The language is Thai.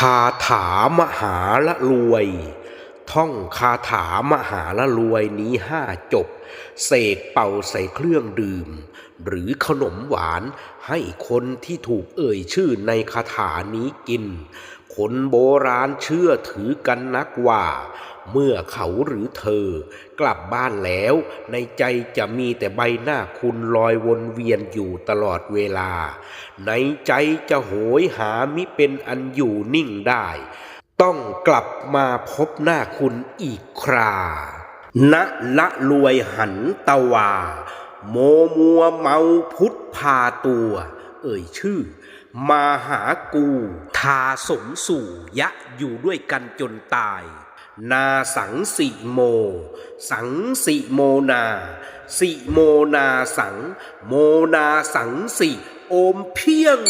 คาถามหาละรวย ท่องคาถามหาละรวยนี้ห้าจบ เสกเป่าใส่เครื่องดื่ม หรือขนมหวานให้คนที่ถูกเอ่ยชื่อในคาถานี้กิน คนโบราณเชื่อถือกันนักว่า เมื่อเขาหรือเธอกลับบ้านแล้ว ในใจจะมีแต่ใบหน้าคุณลอยวนเวียนอยู่ตลอดเวลา ในใจจะโหยหามิเป็นอันอยู่นิ่งได้ ต้องกลับมาพบหน้าคุณอีกครา ณละรวยหันตะวา โมมัวเมาพุทธพาตัว เอ่ยชื่อ มาหากู ทาสมสู่ยะอยู่ด้วยกันจนตาย นาสังสิโม สังสิโมนา สิโมนาสัง โมนาสังสิโอมเพียง